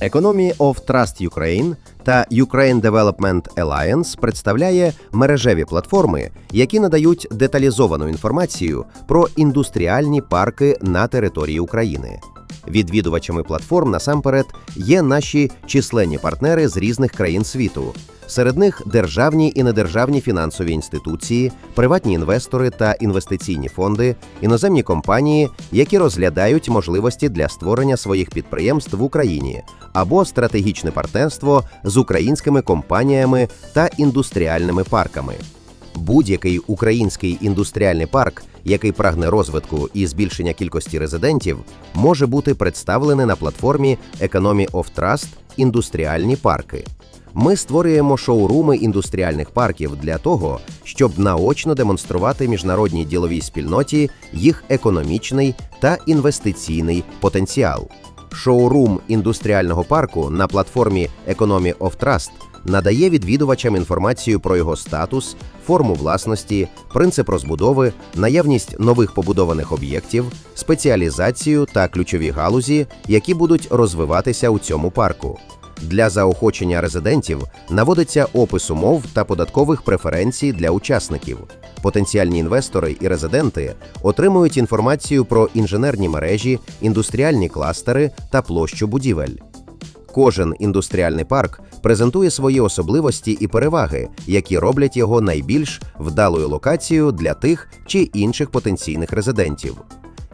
Economy of Trust Ukraine та Ukraine Development Alliance представляє мережеві платформи, які надають деталізовану інформацію про індустріальні парки на території України. Відвідувачами платформ насамперед є наші численні партнери з різних країн світу. Серед них державні і недержавні фінансові інституції, приватні інвестори та інвестиційні фонди, іноземні компанії, які розглядають можливості для створення своїх підприємств в Україні або стратегічне партнерство з українськими компаніями та індустріальними парками. Будь-який український індустріальний парк, який прагне розвитку і збільшення кількості резидентів, може бути представлений на платформі Economy of Trust індустріальні парки. Ми створюємо шоуруми індустріальних парків для того, щоб наочно демонструвати міжнародній діловій спільноті їх економічний та інвестиційний потенціал. Шоурум індустріального парку на платформі Economy of Trust надає відвідувачам інформацію про його статус, форму власності, принцип розбудови, наявність нових побудованих об'єктів, спеціалізацію та ключові галузі, які будуть розвиватися у цьому парку. Для заохочення резидентів наводиться опис умов та податкових преференцій для учасників. Потенціальні інвестори і резиденти отримують інформацію про інженерні мережі, індустріальні кластери та площу будівель. Кожен індустріальний парк презентує свої особливості і переваги, які роблять його найбільш вдалою локацією для тих чи інших потенційних резидентів.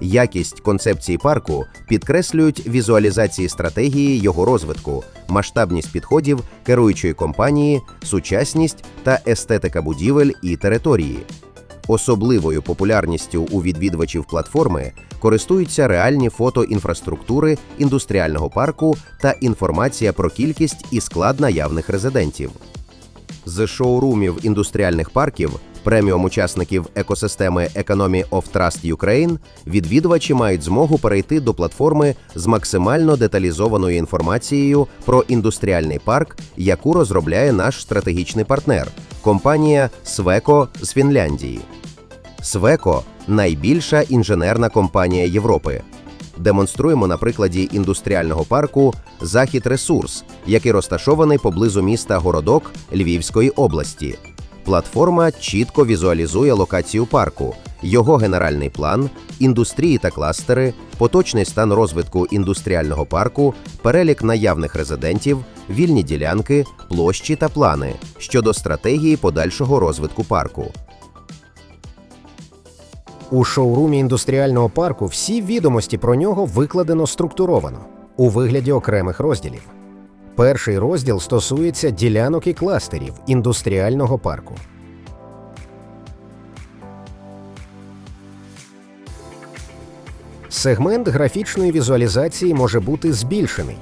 Якість концепції парку підкреслюють візуалізації стратегії його розвитку, масштабність підходів керуючої компанії, сучасність та естетика будівель і території. Особливою популярністю у відвідувачів платформи користуються реальні фото інфраструктури індустріального парку та інформація про кількість і склад наявних резидентів. З шоурумів індустріальних парків, преміум учасників екосистеми Economy of Trust Ukraine, відвідувачі мають змогу перейти до платформи з максимально деталізованою інформацією про індустріальний парк, яку розробляє наш стратегічний партнер компанія Свеко з Фінляндії. Свеко найбільша інженерна компанія Європи. Демонструємо на прикладі індустріального парку Захід Ресурс, який розташований поблизу міста Городок Львівської області. Платформа чітко візуалізує локацію парку, його генеральний план, індустрії та кластери, поточний стан розвитку індустріального парку, перелік наявних резидентів, вільні ділянки, площі та плани щодо стратегії подальшого розвитку парку. У шоурумі індустріального парку всі відомості про нього викладено структуровано у вигляді окремих розділів. Перший розділ стосується ділянок і кластерів індустріального парку. Сегмент графічної візуалізації може бути збільшений.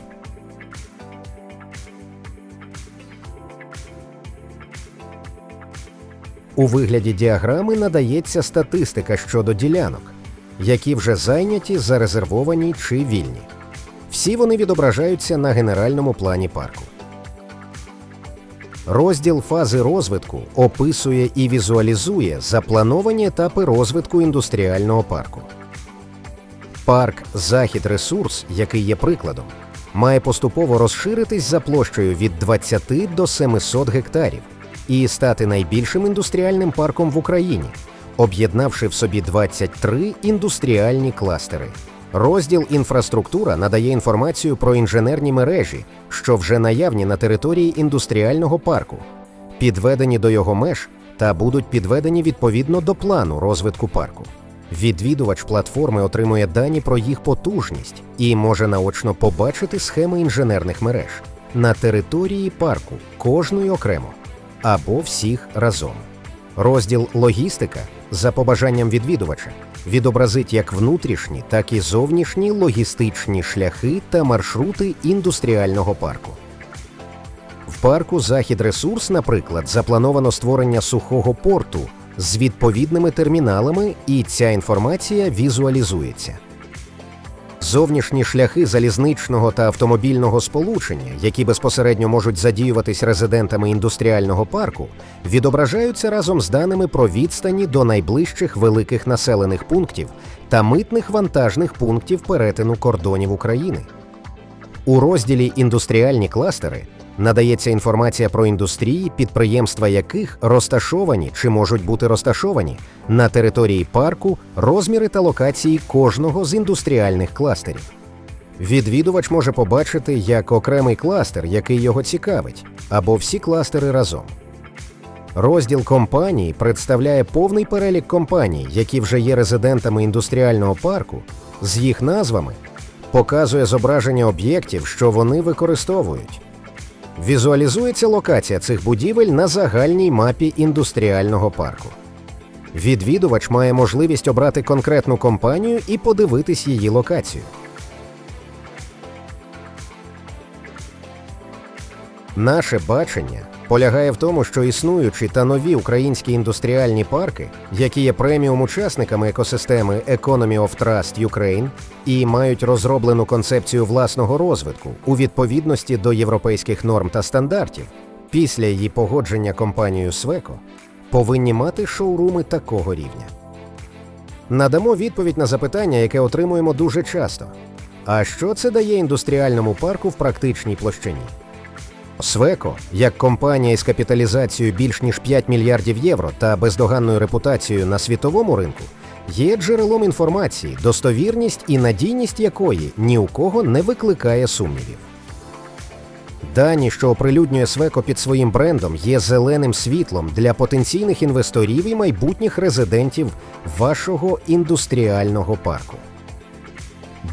У вигляді діаграми надається статистика щодо ділянок, які вже зайняті, зарезервовані чи вільні. Всі вони відображаються на генеральному плані парку. Розділ фази розвитку описує і візуалізує заплановані етапи розвитку індустріального парку. Парк Захід Ресурс, який є прикладом, має поступово розширитись за площею від 20 до 700 гектарів і стати найбільшим індустріальним парком в Україні, об'єднавши в собі 23 індустріальні кластери. Розділ інфраструктура надає інформацію про інженерні мережі, що вже наявні на території індустріального парку, підведені до його меж та будуть підведені відповідно до плану розвитку парку. Відвідувач платформи отримує дані про їх потужність і може наочно побачити схеми інженерних мереж на території парку кожної окремо або всіх разом. Розділ логістика за побажанням відвідувача відобразить як внутрішні, так і зовнішні логістичні шляхи та маршрути індустріального парку. В парку Захід Ресурс, наприклад, заплановано створення сухого порту з відповідними терміналами, і ця інформація візуалізується. Зовнішні шляхи залізничного та автомобільного сполучення, які безпосередньо можуть задіюватись резидентами індустріального парку, відображаються разом з даними про відстані до найближчих великих населених пунктів та митних вантажних пунктів перетину кордонів України. У розділі Індустріальні кластери надається інформація про індустрії, підприємства яких розташовані чи можуть бути розташовані на території парку, розміри та локації кожного з індустріальних кластерів. Відвідувач може побачити як окремий кластер, який його цікавить, або всі кластери разом. Розділ компаній представляє повний перелік компаній, які вже є резидентами індустріального парку, з їх назвами, показує зображення об'єктів, що вони використовують. Візуалізується локація цих будівель на загальній мапі індустріального парку. Відвідувач має можливість обрати конкретну компанію і подивитись її локацію. Наше бачення полягає в тому, що існуючі та нові українські індустріальні парки, які є преміум учасниками екосистеми Economy of Trust Ukraine і мають розроблену концепцію власного розвитку у відповідності до європейських норм та стандартів, після її погодження компанією Свеко, повинні мати шоуруми такого рівня. Надамо відповідь на запитання, яке отримуємо дуже часто. А що це дає індустріальному парку в практичній площині? Свеко, як компанія із капіталізацією більш ніж 5 мільярдів євро та бездоганною репутацією на світовому ринку, є джерелом інформації, достовірність і надійність якої ні у кого не викликає сумнівів. Дані, що оприлюднює Свеко під своїм брендом, є зеленим світлом для потенційних інвесторів і майбутніх резидентів вашого індустріального парку.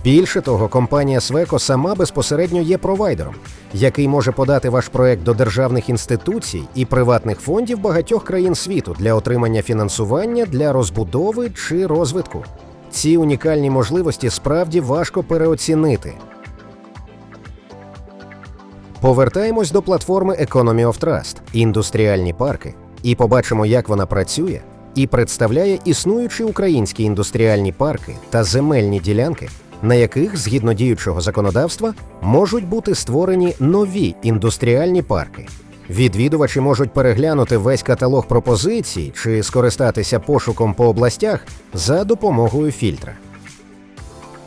Більше того, компанія Свеко сама безпосередньо є провайдером, який може подати ваш проект до державних інституцій і приватних фондів багатьох країн світу для отримання фінансування для розбудови чи розвитку. Ці унікальні можливості справді важко переоцінити. Повертаємось до платформи Economy of Trust – індустріальні парки, і побачимо, як вона працює і представляє існуючі українські індустріальні парки та земельні ділянки, на яких, згідно діючого законодавства, можуть бути створені нові індустріальні парки. Відвідувачі можуть переглянути весь каталог пропозицій чи скористатися пошуком по областях за допомогою фільтра.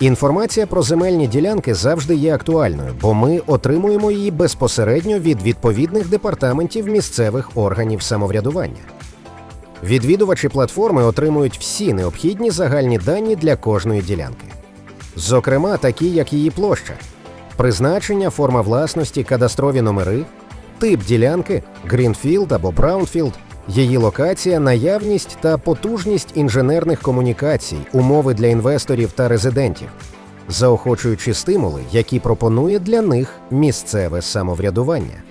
Інформація про земельні ділянки завжди є актуальною, бо ми отримуємо її безпосередньо від відповідних департаментів місцевих органів самоврядування. Відвідувачі платформи отримують всі необхідні загальні дані для кожної ділянки. Зокрема, такі як її площа, призначення, форма власності, кадастрові номери, тип ділянки, грінфілд або браунфілд, її локація, наявність та потужність інженерних комунікацій, умови для інвесторів та резидентів, заохочуючи стимули, які пропонує для них місцеве самоврядування.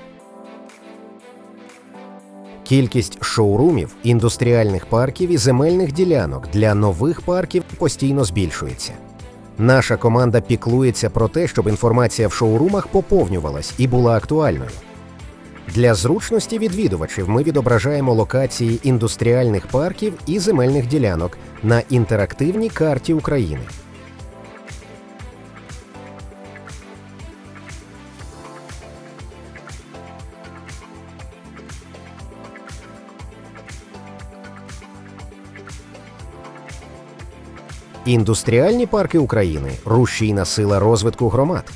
Кількість шоурумів, індустріальних парків і земельних ділянок для нових парків постійно збільшується. Наша команда піклується про те, щоб інформація в шоурумах поповнювалась і була актуальною. Для зручності відвідувачів ми відображаємо локації індустріальних парків і земельних ділянок на інтерактивній карті України. Індустріальні парки України рушійна сила розвитку громад.